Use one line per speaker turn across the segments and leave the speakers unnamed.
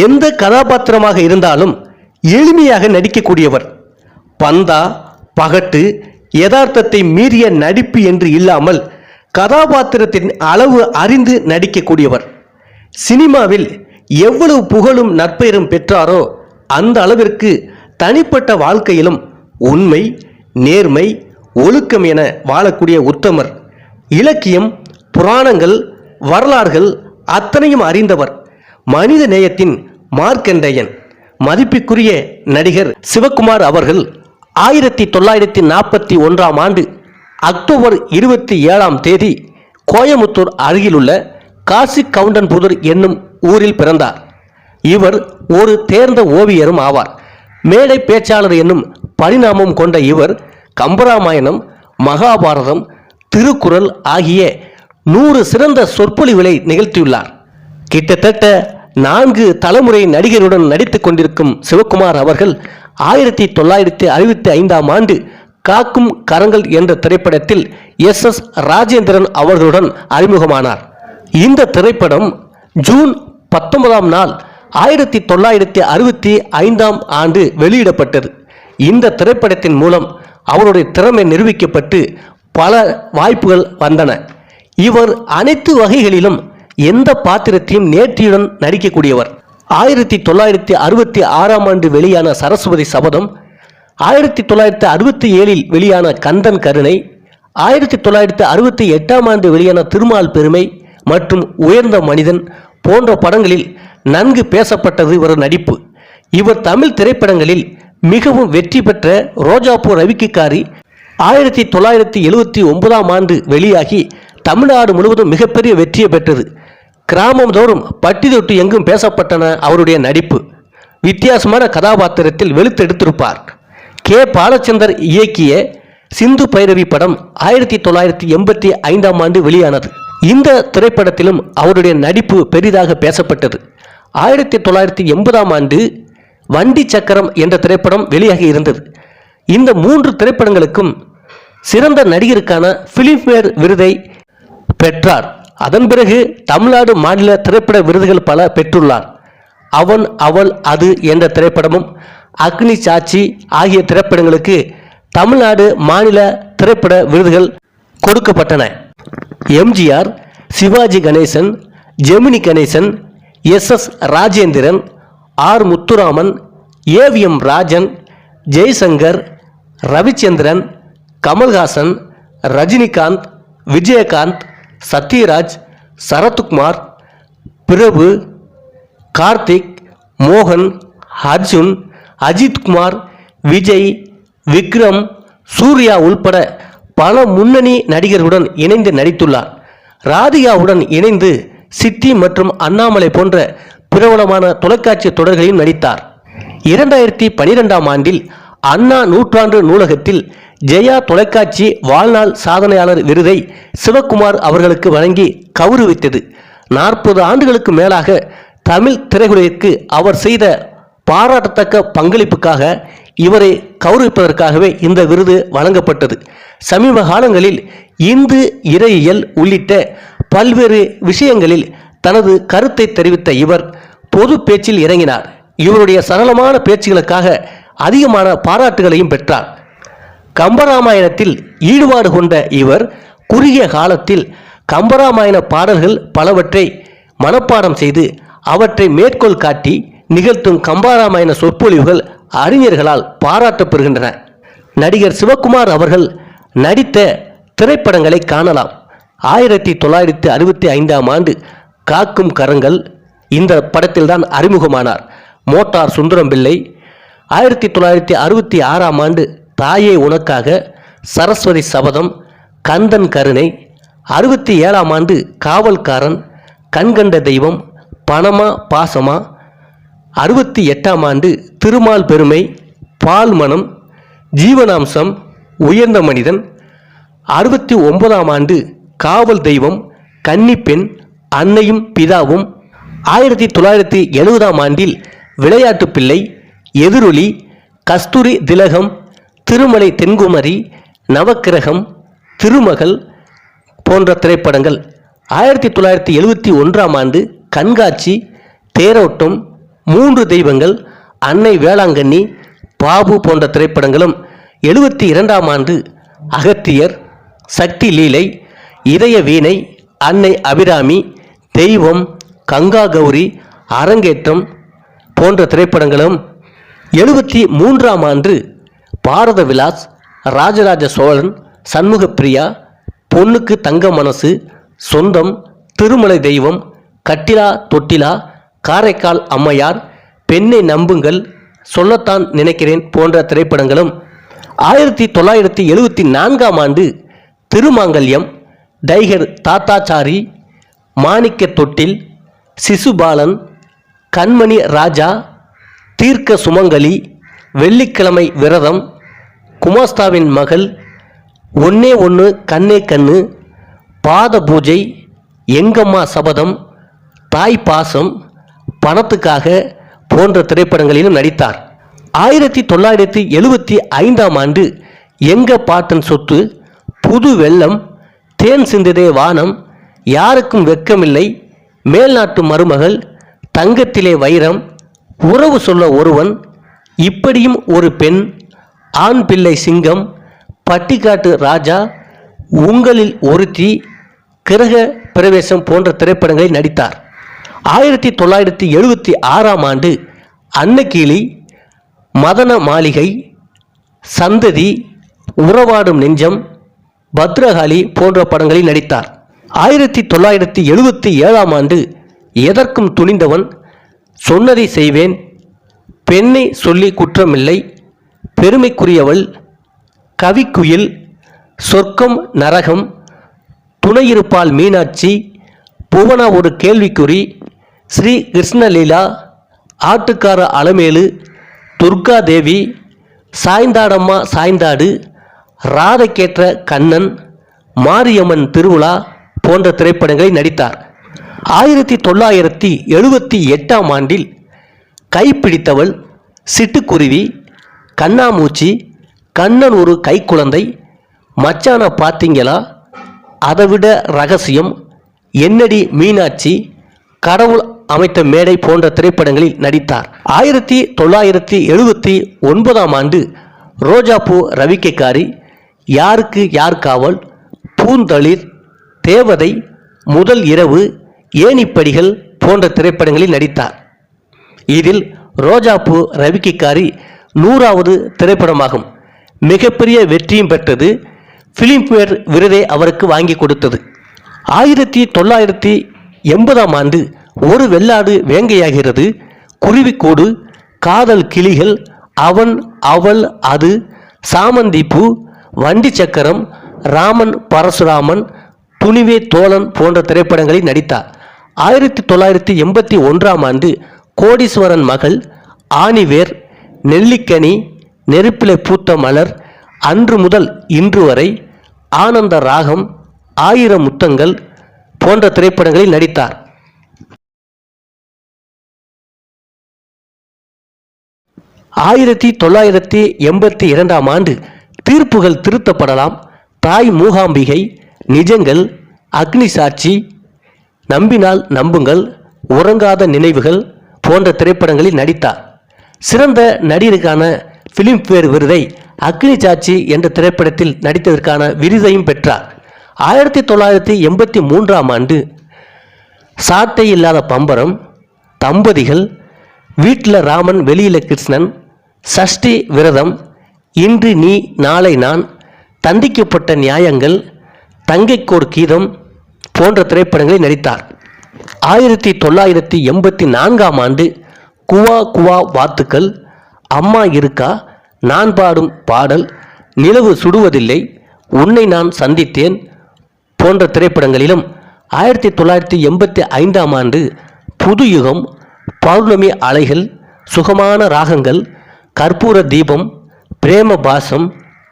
எந்த கதாபாத்திரமாக இருந்தாலும் எளிமையாக நடிக்கக்கூடியவர். பந்தா பகட்டு யதார்த்தத்தை மீறிய நடிப்பு என்று இல்லாமல் கதாபாத்திரத்தின் அளவு அறிந்து நடிக்கக்கூடியவர். சினிமாவில் எவ்வளவு புகழும் நற்பெயரும் பெற்றாரோ அந்த அளவிற்கு தனிப்பட்ட வாழ்க்கையிலும் உண்மை நேர்மை ஒழுக்கம் என வாழக்கூடிய உத்தமர். இலக்கியம் புராணங்கள் வரலாறுகள் அத்தனையும் அறிந்தவர். மனித நேயத்தின் மார்க்கண்டேயன் மதிப்புக்குரிய நடிகர் சிவகுமார் அவர்கள் ஆயிரத்தி தொள்ளாயிரத்தி நாற்பத்தி ஒன்றாம் ஆண்டு அக்டோபர் இருபத்தி ஏழாம் தேதி கோயமுத்தூர் அருகிலுள்ள காசி கவுண்டன்புதூர் என்னும் ஊரில் பிறந்தார். இவர் ஒரு தேர்ந்த ஓவியரும் ஆவார். மேடை பேச்சாளர் என்னும் பரிணாமம் கொண்ட இவர் கம்பராமாயணம் மகாபாரதம் திருக்குறள் ஆகிய நூறு சிறந்த சொற்பொழிவுகளை நிகழ்த்தியுள்ளார். கிட்டத்தட்ட நான்கு தலைமுறை நடிகருடன் நடித்துக் கொண்டிருக்கும் சிவகுமார் அவர்கள் ஆயிரத்தி தொள்ளாயிரத்தி அறுபத்தி ஐந்தாம் ஆண்டு காக்கும் கரங்கள் என்ற திரைப்படத்தில் எஸ் எஸ் ராஜேந்திரன் அவர்களுடன் அறிமுகமானார். இந்த திரைப்படம் ஜூன் பத்தொன்பதாம் நாள் ஆயிரத்தி தொள்ளாயிரத்தி அறுபத்தி ஐந்தாம் ஆண்டு வெளியிடப்பட்டது. இந்த திரைப்படத்தின் மூலம் அவருடைய திறமை நிரூபிக்கப்பட்டு பல வாய்ப்புகள் வந்தன. இவர் அனைத்து வகைகளிலும் எந்த பாத்திரத்தையும் நேர்த்தியுடன் நடிக்கக்கூடியவர். ஆயிரத்தி தொள்ளாயிரத்தி அறுபத்தி ஆறாம் ஆண்டு வெளியான சரஸ்வதி சபதம் ஆயிரத்தி தொள்ளாயிரத்தி அறுபத்தி ஏழில் வெளியான கந்தன் கருணை ஆயிரத்தி தொள்ளாயிரத்தி அறுபத்தி எட்டாம் ஆண்டு வெளியான திருமால் பெருமை மற்றும் உயர்ந்த மனிதன் போன்ற படங்களில் நன்கு பேசப்பட்டது இவர் நடிப்பு. இவர் தமிழ் திரைப்படங்களில் மிகவும் வெற்றி பெற்ற ரோஜாப்பூ ரவிக்கிக்காரி ஆயிரத்தி தொள்ளாயிரத்தி எழுவத்தி ஒன்பதாம் ஆண்டு வெளியாகி தமிழ்நாடு முழுவதும் மிகப்பெரிய வெற்றியை பெற்றது. கிராமம் தோறும் பட்டி தொட்டு எங்கும் பேசப்பட்டன அவருடைய நடிப்பு. வித்தியாசமான கதாபாத்திரத்தில் வெளுத்தெடுத்திருப்பார் கே. பாலச்சந்தர் இயக்கிய சிந்து பைரவி படம் ஆயிரத்தி தொள்ளாயிரத்தி எண்பத்தி ஐந்தாம் ஆண்டு வெளியானது. இந்த திரைப்படத்திலும் அவருடைய நடிப்பு பெரிதாக பேசப்பட்டது. ஆயிரத்தி தொள்ளாயிரத்தி எண்பதாம் ஆண்டு வண்டி சக்கரம் என்ற திரைப்படம் வெளியாகி இருந்தது. இந்த மூன்று திரைப்படங்களுக்கும் சிறந்த நடிகருக்கான பிலிம்பேர் விருதை பெற்றார். அதன் பிறகு தமிழ்நாடு மாநில திரைப்பட விருதுகள் பல பெற்றுள்ளார். அவன் அவள் அது என்ற திரைப்படமும் அக்னி சாட்சி ஆகிய திரைப்படங்களுக்கு தமிழ்நாடு மாநில திரைப்பட விருதுகள் கொடுக்கப்பட்டன. MGR Sivaji Ganesan Gemini Ganesan S S Rajendran R Muthuraman AVM Rajan Jaishankar Ravichandran Kamal Haasan Rajinikanth Vijayakanth Sathyaraj Sarathkumar Prabhu Karthik மோகன் அர்ஜுன் அஜித்குமார் விஜய் விக்ரம் சூர்யா உள்பட பல முன்னணி நடிகர்களுடன் இணைந்து நடித்துள்ளார். ராதிகாவுடன் இணைந்து சித்தி மற்றும் அண்ணாமலை போன்ற பிரபலமான தொலைக்காட்சி தொடர்களில் நடித்தார். இரண்டாயிரத்தி பனிரெண்டாம் ஆண்டில் அண்ணா நூற்றாண்டு நூலகத்தில் ஜெயா தொலைக்காட்சி வாழ்நாள் சாதனையாளர் விருதை சிவகுமார் அவர்களுக்கு வழங்கி கௌரவித்தது. நாற்பது ஆண்டுகளுக்கு மேலாக தமிழ் திரையுலகிற்கு அவர் செய்த பாராட்டத்தக்க பங்களிப்புக்காக இவரை கௌரவிப்பதற்காகவே இந்த விருது வழங்கப்பட்டது. சமீப காலங்களில் இந்து இறையியல் உள்ளிட்ட பல்வேறு விஷயங்களில் தனது கருத்தை தெரிவித்த இவர் பொது பேச்சில் இறங்கினார். இவருடைய சரளமான பேச்சுகளுக்காக அதிகமான பாராட்டுகளையும் பெற்றார். கம்பராமாயணத்தில் ஈடுபாடு கொண்ட இவர் குறுகிய காலத்தில் கம்பராமாயண பாடல்கள் பலவற்றை மனப்பாடம் செய்து அவற்றை மேற்கோள் காட்டி நிகழ்த்தும் கம்பராமாயண சொற்பொழிவுகள் அறிஞர்களால் பாராட்டப்பெறுகின்றன. நடிகர் சிவகுமார் அவர்கள் நடித்த திரைப்படங்களை காணலாம். ஆயிரத்தி தொள்ளாயிரத்தி அறுபத்தி ஐந்தாம் ஆண்டு காக்கும் கரங்கள் இந்த படத்தில்தான் அறிமுகமானார். மோட்டார் சுந்தரம் பிள்ளை ஆயிரத்தி தொள்ளாயிரத்தி அறுபத்தி ஆறாம் ஆண்டு தாயே உனக்காக சரஸ்வதி சபதம் கந்தன் கருணை அறுபத்தி ஏழாம் ஆண்டு காவல்காரன் கண்கண்ட தெய்வம் பணமா பாசமா? அறுபத்தி எட்டாம் ஆண்டு திருமால் பெருமை பால் மனம் ஜீவனாம்சம் உயர்ந்த மனிதன். அறுபத்தி ஒன்பதாம் ஆண்டு காவல் தெய்வம் கன்னிப்பெண் அன்னையும் பிதாவும். ஆயிரத்தி தொள்ளாயிரத்தி எழுபதாம் ஆண்டில் விளையாட்டு பிள்ளை எதிரொலி கஸ்தூரி திலகம் திருமலை தென்குமரி நவக்கிரகம் திருமகள் போன்ற திரைப்படங்கள். ஆயிரத்தி தொள்ளாயிரத்தி எழுபத்தி ஒன்றாம் ஆண்டு கண்காட்சி தேரோட்டம் மூன்று தெய்வங்கள் அன்னை வேளாங்கண்ணி பாபு போன்ற திரைப்படங்களும். எழுபத்தி இரண்டாம் ஆண்டு அகத்தியர் சக்தி லீலை இதய வீணை அன்னை அபிராமி தெய்வம் கங்கா கௌரி அரங்கேற்றம் போன்ற திரைப்படங்களும். எழுபத்தி மூன்றாம் ஆண்டு பாரத விலாஸ் ராஜராஜ சோழன் சண்முகப்பிரியா பொண்ணுக்கு தங்க மனசு சொந்தம் திருமலை தெய்வம் கட்டிலா தொட்டிலா காரைக்கால் அம்மையார் பெண்ணை நம்புங்கள் சொல்லத்தான் நினைக்கிறேன் போன்ற திரைப்படங்களும். ஆயிரத்தி தொள்ளாயிரத்தி எழுபத்தி நான்காம் ஆண்டு திருமாங்கல்யம் டைகர் தாத்தாச்சாரி மாணிக்க தொட்டில் சிசுபாலன் கண்மணி ராஜா தீர்க்க சுமங்கலி வெள்ளிக்கிழமை விரதம் குமாஸ்தாவின் மகள் ஒன்னே ஒன்று கண்ணே கண்ணு பாத பூஜை எங்கம்மா சபதம் தாய் பாசம் பணத்துக்காக போன்ற திரைப்படங்களிலும் நடித்தார். ஆயிரத்தி தொள்ளாயிரத்தி எழுபத்தி ஐந்தாம் ஆண்டு எங்க பாட்டன் சொத்து புது வெள்ளம் தேன் சிந்ததே வானம் யாருக்கும் வெட்கமில்லை மேல்நாட்டு மருமகள் தங்கத்திலே வைரம் உறவு சொல்ல ஒருவன் இப்படியும் ஒரு பெண் ஆண் பிள்ளை சிங்கம் பட்டிக்காட்டு ராஜா உங்களில் ஒருத்தி கிரக பிரவேசம் போன்ற திரைப்படங்களில் நடித்தார். ஆயிரத்தி தொள்ளாயிரத்தி எழுபத்தி ஆறாம் ஆண்டு அன்னக்கீழி மதன மாளிகை சந்ததி உறவாடும் நெஞ்சம் பத்ரகாளி போன்ற படங்களில் நடித்தார். ஆயிரத்தி தொள்ளாயிரத்தி எழுபத்தி ஏழாம் ஆண்டு எதற்கும் துணிந்தவன் சொன்னதை செய்வேன் பெண்ணை சொல்லி குற்றமில்லை. பெருமைக்குரியவள் கவிக்குயில் சொர்க்கம் நரகம் துணையிருப்பால் மீனாட்சி புவனா ஒரு கேள்விக்குறி ஸ்ரீ கிருஷ்ணலீலா ஆட்டுக்கார அலமேலு துர்கா தேவி சாய்ந்தாடம்மா சாய்ந்தாடு ராதைக்கேற்ற கண்ணன் மாரியம்மன் திருவிழா போன்ற திரைப்படங்களில் நடித்தார். ஆயிரத்தி தொள்ளாயிரத்தி எழுபத்தி எட்டாம் ஆண்டில் கைப்பிடித்தவள் சிட்டுக்குருவி கண்ணாமூச்சி கண்ணன் ஒரு கைக்குழந்தை மச்சான பார்த்தீங்களா அதைவிட ரகசியம் என்னடி மீனாட்சி கடவுள் அமைத்த மேடை போன்ற திரைப்படங்களில் நடித்தார். ஆயிரத்தி தொள்ளாயிரத்தி எழுபத்தி ஒன்பதாம் ஆண்டு ரோஜாப்பூ ரவிக்கைக்காரி யாருக்கு யார் காவல்? பூந்தளிர் தேவதை முதல் இரவு ஏணிப்படிகள் போன்ற திரைப்படங்களில் நடித்தார். இதில் ரோஜாப்பூ ரவிக்கிக்காரி நூறாவது திரைப்படமாகும். மிகப்பெரிய வெற்றியும் பெற்றது. ஃபிலிம்ஃபேர் விருதை அவருக்கு வாங்கி கொடுத்தது. ஆயிரத்தி தொள்ளாயிரத்தி எண்பதாம் ஆண்டு ஒரு வெள்ளாடு வேங்கையாகிறது. குருவிக்கூடு காதல் கிளிகள் அவன் அவள் அது சாமந்தி பூ வண்டி சக்கரம் ராமன் பரசுராமன் துணிவே தோழன் போன்ற திரைப்படங்களில் நடித்தார். ஆயிரத்தி தொள்ளாயிரத்தி எண்பத்தி ஒன்றாம் ஆண்டு கோடீஸ்வரன் மகள் ஆணிவேர் நெல்லிக்கனி நெருப்பிலை பூத்த மலர் அன்று முதல் இன்று வரை ஆனந்த ராகம் ஆயிரம் முத்தங்கள் போன்ற திரைப்படங்களில் நடித்தார். ஆயிரத்தி தொள்ளாயிரத்தி எண்பத்தி இரண்டாம் ஆண்டு தீர்ப்புகள் திருத்தப்படலாம். தாய் மூகாம்பிகை நிஜங்கள் அக்னி சாட்சி நம்பினால் நம்புங்கள் உறங்காத நினைவுகள் போன்ற திரைப்படங்களில் நடித்தார். சிறந்த நடிகருக்கான ஃபிலிம்ஃபேர் விருதை அக்னி சாட்சி என்ற திரைப்படத்தில் நடித்ததற்கான விருதையும் பெற்றார். ஆயிரத்தி தொள்ளாயிரத்தி எண்பத்தி மூன்றாம் ஆண்டு சாட்டை இல்லாத பம்பரம் தம்பதிகள் வீட்டில் ராமன் வெளியில் கிருஷ்ணன் சஷ்டி விரதம் இன்று நீ நாளை நான் தண்டிக்கப்பட்ட நியாயங்கள் தங்கைக்கோர் கீதம் போன்ற திரைப்படங்களில் நடித்தார். ஆயிரத்தி தொள்ளாயிரத்தி எண்பத்தி நான்காம் ஆண்டு குவா குவா வாத்துக்கள் அம்மா இருக்கா நான் பாடும் பாடல் நிலவு சுடுவதில்லை உன்னை நான் சந்தித்தேன் போன்ற திரைப்படங்களிலும் ஆயிரத்தி தொள்ளாயிரத்தி எண்பத்தி ஐந்தாம் ஆண்டு புது யுகம் பௌர்ணமி அலைகள் சுகமான ராகங்கள் கற்பூர தீபம் பிரேம பாசம்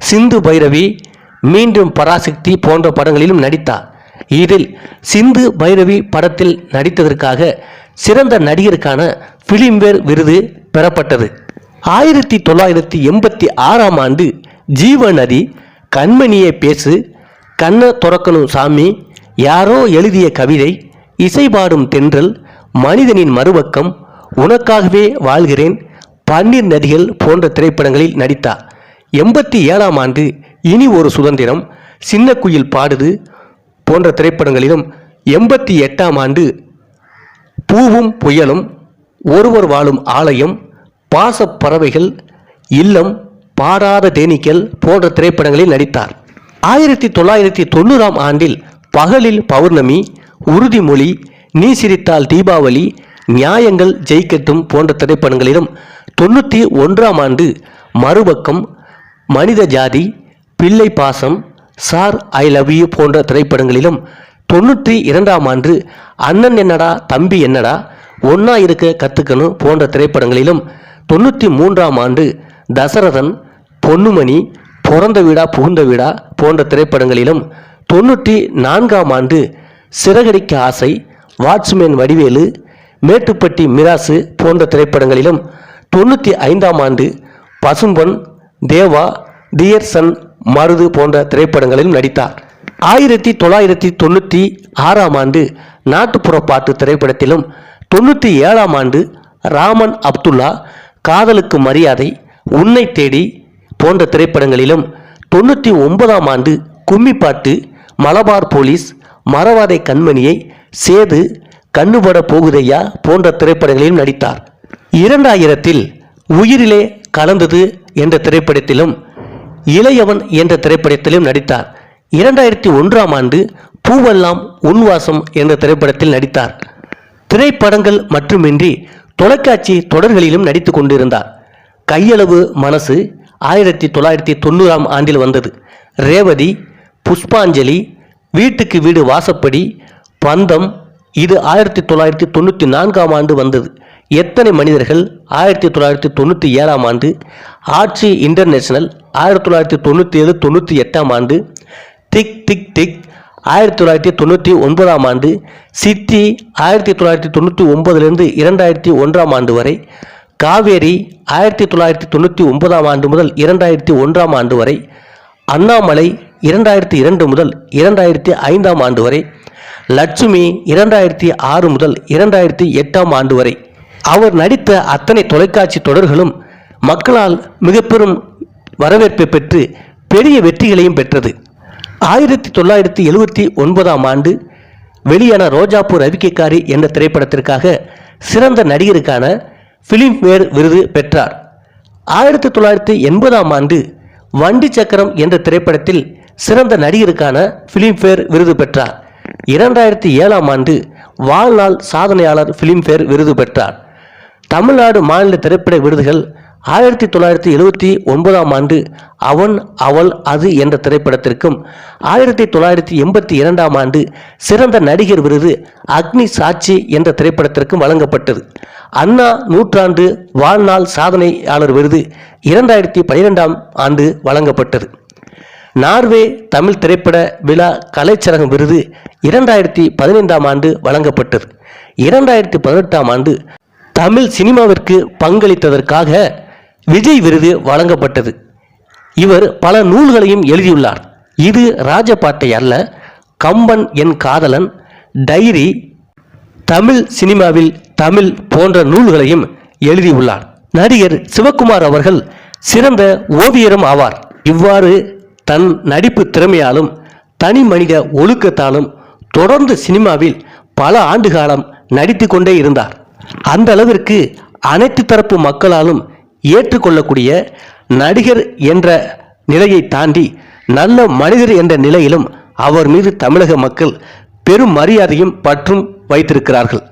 சிந்து பைரவி மீண்டும் பராசக்தி போன்ற படங்களிலும் நடித்தார். இதில் சிந்து பைரவி படத்தில் நடித்ததற்காக சிறந்த நடிகருக்கான பிலிம்பேர் விருது பெறப்பட்டது. ஆயிரத்தி தொள்ளாயிரத்தி எண்பத்தி ஆறாம் ஆண்டு ஜீவநதி கண்மணியே பேசு கண்ண துறக்கணும் சாமி யாரோ எழுதிய கவிதை இசைபாடும் தென்றல் மனிதனின் மறுபக்கம் உனக்காகவே வாழ்கிறேன் பன்னீர் நதிகள் போன்ற திரைப்படங்களில் நடித்தார். எண்பத்தி ஏழாம் ஆண்டு இனி ஒரு சுதந்திரம் சின்ன குயில் பாடுது போன்ற திரைப்படங்களிலும் எண்பத்தி எட்டாம் ஆண்டு பூவும் புயலும் ஒருவர் வாழும் ஆலயம் பாசப்பறவைகள் இல்லம் பாடாத தேனீக்கள் போன்ற திரைப்படங்களில் நடித்தார். ஆயிரத்தி தொள்ளாயிரத்தி தொண்ணூறாம் ஆண்டில் பகலில் பௌர்ணமி உறுதிமொழி நீ சிரித்தால் தீபாவளி நியாயங்கள் ஜெயிக்கட்டும் போன்ற திரைப்படங்களிலும் தொண்ணூற்றி ஒன்றாம் ஆண்டு மறுபக்கம் மனித ஜாதி பிள்ளை பாசம் சார் ஐ லவ் யூ போன்ற திரைப்படங்களிலும் தொண்ணூற்றி இரண்டாம் ஆண்டு அண்ணன் என்னடா தம்பி என்னடா ஒன்னா இருக்க கற்றுக்கணும் போன்ற திரைப்படங்களிலும் தொண்ணூற்றி மூன்றாம் ஆண்டு தசரதன் பொன்னுமணி பிறந்த வீடா புகுந்த வீடா போன்ற திரைப்படங்களிலும் தொண்ணூற்றி நான்காம் ஆண்டு சிறகடிக்க ஆசை வாட்ச்மேன் வடிவேலு மேட்டுப்பட்டி மிராசு போன்ற திரைப்படங்களிலும் தொண்ணூற்றி ஐந்தாம் ஆண்டு பசும்பொன் தேவா டியர் சன் மருது போன்ற திரைப்படங்களிலும் நடித்தார். ஆயிரத்தி தொள்ளாயிரத்தி தொண்ணூற்றி ஆறாம் ஆண்டு நாட்டுப்புற பாட்டு திரைப்படத்திலும் தொண்ணூற்றி ஏழாம் ஆண்டு ராமன் அப்துல்லா காதலுக்கு மரியாதை உன்னை தேடி போன்ற திரைப்படங்களிலும் தொண்ணூற்றி ஒன்பதாம் ஆண்டு கும்மிப்பாட்டு மலபார் போலீஸ் மரவாதை கண்மணியை சேது கண்ணுபட போகுதையா போன்ற திரைப்படங்களிலும் நடித்தார். இரண்டாயிரத்தில் உயிரிலே கலந்தது என்ற திரைப்படத்திலும் இளையவன் என்ற திரைப்படத்திலும் நடித்தார். இரண்டாயிரத்தி ஒன்றாம் ஆண்டு பூவெல்லாம் உன்வாசம் என்ற திரைப்படத்தில் நடித்தார். திரைப்படங்கள் மட்டுமின்றி தொலைக்காட்சி தொடர்களிலும் நடித்து கொண்டிருந்தார். கையளவு மனசு ஆயிரத்தி தொள்ளாயிரத்தி தொண்ணூறாம் ஆண்டில் வந்தது. ரேவதி புஷ்பாஞ்சலி வீட்டுக்கு வீடு வாசப்படி பந்தம் இது ஆயிரத்தி தொள்ளாயிரத்தி தொண்ணூற்றி நான்காம் ஆண்டு வந்தது. எத்தனை மனிதர்கள் ஆயிரத்தி தொள்ளாயிரத்தி தொண்ணூற்றி ஏழாம் ஆண்டு ஆட்சி இன்டர்நேஷனல் ஆயிரத்தி தொள்ளாயிரத்தி தொண்ணூற்றி ஏழு தொண்ணூற்றி எட்டாம் ஆண்டு திக் திக் திக் ஆயிரத்தி தொள்ளாயிரத்தி தொண்ணூற்றி ஒன்பதாம் ஆண்டு சித்தி ஆயிரத்தி தொள்ளாயிரத்தி தொண்ணூற்றி ஒன்பதுலேருந்து இரண்டாயிரத்தி ஒன்றாம் ஆண்டு வரை காவேரி ஆயிரத்தி தொள்ளாயிரத்தி தொண்ணூற்றி ஒன்பதாம் ஆண்டு முதல் இரண்டாயிரத்தி ஒன்றாம் ஆண்டு வரை அண்ணாமலை இரண்டாயிரத்தி இரண்டு முதல் இரண்டாயிரத்தி ஐந்தாம் ஆண்டு வரை லட்சுமி இரண்டாயிரத்தி ஆறு முதல் இரண்டாயிரத்தி எட்டாம் ஆண்டு வரை. அவர் நடித்த அத்தனை தொலைக்காட்சி தொடர்களும் மக்களால் மிக பெரும் வரவேற்பை பெற்று பெரிய வெற்றிகளையும் பெற்றது. ஆயிரத்தி தொள்ளாயிரத்தி எழுபத்தி ஒன்பதாம் ஆண்டு வெளியான ரோஜாப்பூர் அறிக்கைக்காரி என்ற திரைப்படத்திற்காக சிறந்த நடிகருக்கான பிலிம்பேர் விருது பெற்றார். ஆயிரத்தி தொள்ளாயிரத்தி எண்பதாம் ஆண்டு வண்டி சக்கரம் என்ற திரைப்படத்தில் சிறந்த நடிகருக்கான ஃபிலிம்ஃபேர் விருது பெற்றார். இரண்டாயிரத்தி ஏழாம் ஆண்டு வாழ்நாள் சாதனையாளர் ஃபிலிம்ஃபேர் விருது பெற்றார். தமிழ்நாடு மாநில திரைப்பட விருதுகள் ஆயிரத்தி தொள்ளாயிரத்தி எழுவத்தி ஒன்பதாம் ஆண்டு அவன் அவள் அது என்ற திரைப்படத்திற்கும் ஆயிரத்தி தொள்ளாயிரத்தி எண்பத்தி இரண்டாம் ஆண்டு சிறந்த நடிகர் விருது அக்னி சாட்சி என்ற திரைப்படத்திற்கும் வழங்கப்பட்டது. அண்ணா நூற்றாண்டு வாழ்நாள் சாதனையாளர் விருது இரண்டாயிரத்தி பனிரெண்டாம் ஆண்டு வழங்கப்பட்டது. நார்வே தமிழ் திரைப்பட விழா கலைச்சரகம் விருது இரண்டாயிரத்தி பதினைந்தாம் ஆண்டு வழங்கப்பட்டது. இரண்டாயிரத்தி பதினெட்டாம் ஆண்டு தமிழ் சினிமாவிற்கு பங்களித்ததற்காக விஜய் விருது வழங்கப்பட்டது. இவர் பல நூல்களையும் எழுதியுள்ளார். இது ராஜபாட்டை அல்ல கம்பன் என் காதலன் டைரி தமிழ் சினிமாவில் தமிழ் போன்ற நூல்களையும் எழுதியுள்ளார். நடிகர் சிவகுமார் அவர்கள் சிறந்த ஓவியரும் ஆவார். இவ்வாறு தன் நடிப்பு திறமையாலும் தனி மனித ஒழுக்கத்தாலும் தொடர்ந்து சினிமாவில் பல ஆண்டு காலம் நடித்து கொண்டே இருந்தார். அந்த அளவிற்கு அனைத்து தரப்பு மக்களாலும் ஏற்றுக்கொள்ளக்கூடிய நடிகர் என்ற நிலையை தாண்டி நல்ல மனிதர் என்ற நிலையிலும் அவர் மீது தமிழக மக்கள் பெரும் மரியாதையும் பற்றும் வைத்திருக்கிறார்கள்.